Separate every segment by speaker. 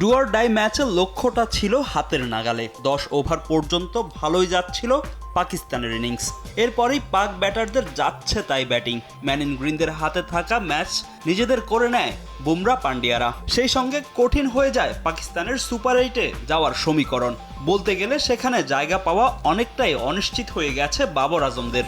Speaker 1: ডুয়ার die ম্যাচের লক্ষ্যটা ছিল হাতের নাগালে। দশ ওভার পর্যন্ত ভালোই যাচ্ছিল পাকিস্তানের ইনিংস। এরপরই পাক ব্যাটারদের যাচ্ছে তাই ব্যাটিং। ম্যানিন গ্রিনদের হাতে থাকা ম্যাচ নিজেদের করে নেয় বুমরা পান্ডিয়ারা। সেই সঙ্গে কঠিন হয়ে যায় পাকিস্তানের সুপার এইটে যাওয়ার সমীকরণ। বলতে গেলে সেখানে জায়গা পাওয়া অনেকটাই অনিশ্চিত হয়ে গেছে বাবর আজমদের।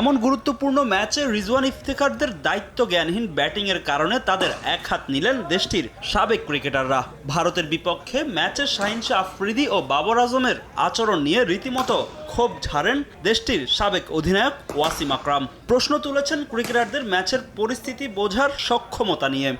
Speaker 1: এমন গুরুত্বপূর্ণ ম্যাচে রিজওয়ান ইফতেখারদের দায়িত্ব জ্ঞানহীন ব্যাটিংয়ের কারণে তাদের এক হাত নিলেন দেশটির সাবেক ক্রিকেটাররা। ভারতের বিপক্ষে ম্যাচে শাহিন শাহ আফ্রিদি ও বাবর আজমের আচরণ নিয়ে রীতিমতো ক্ষোভ ঝাড়েন দেশটির সাবেক অধিনায়ক ওয়াসিম আকরাম। প্রশ্ন তুলেছেন ক্রিকেটারদের ম্যাচের পরিস্থিতি বোঝার সক্ষমতা নিয়ে।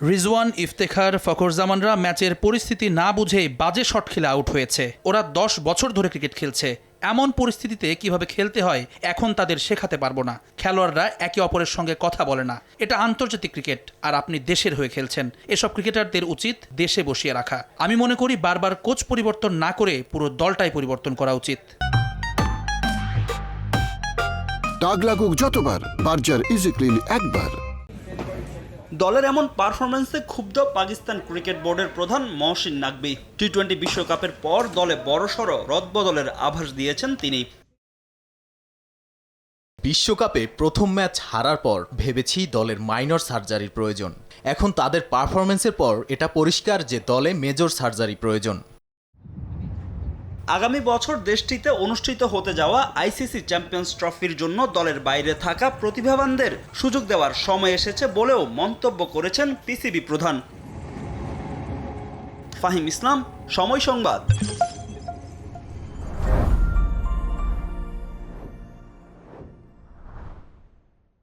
Speaker 2: রিজওয়ান ইফতেখার ফখরজামানরা ম্যাচের পরিস্থিতি না বুঝেই বাজে শট খেলে আউট হয়েছে। ওরা দশ বছর ধরে ক্রিকেট খেলছে। এমন পরিস্থিতিতে কীভাবে খেলতে হয়, এখন তাদের শেখাতে পারব না। খেলোয়াড়রা একে অপরের সঙ্গে কথা বলে না। এটা আন্তর্জাতিক ক্রিকেট, আর আপনি দেশের হয়ে খেলছেন। এসব ক্রিকেটারদের উচিত দেশে বসিয়ে রাখা। আমি মনে করি বারবার কোচ পরিবর্তন না করে পুরো দলটাই পরিবর্তন করা উচিত।
Speaker 3: দাগ লাগুক যতবার, বার্জার ইজি ক্লিন একবার।
Speaker 1: দলের এমন পারফরমেন্সে ক্ষুব্ধ পাকিস্তান ক্রিকেট বোর্ডের প্রধান মহসিন নাকবি টি টোয়েন্টি বিশ্বকাপের পর দলে বড়সড় রদবদলের আভাস দিয়েছেন তিনি।
Speaker 4: বিশ্বকাপে প্রথম ম্যাচ হারার পর ভেবেছি দলের মাইনর সার্জারির প্রয়োজন। এখন তাদের পারফরমেন্সের পর এটা পরিষ্কার যে দলে মেজর সার্জারি প্রয়োজন।
Speaker 1: আগামী বছর দেশটিতে অনুষ্ঠিত হতে যাওয়া আইসিসি চ্যাম্পিয়ন্স ট্রফির জন্য দলের বাইরে থাকা প্রতিভাবানদের সুযোগ দেওয়ার সময় এসেছে বলেও মন্তব্য করেছেন পিসিবি প্রধান। ফাহিম ইসলাম, সময় সংবাদ।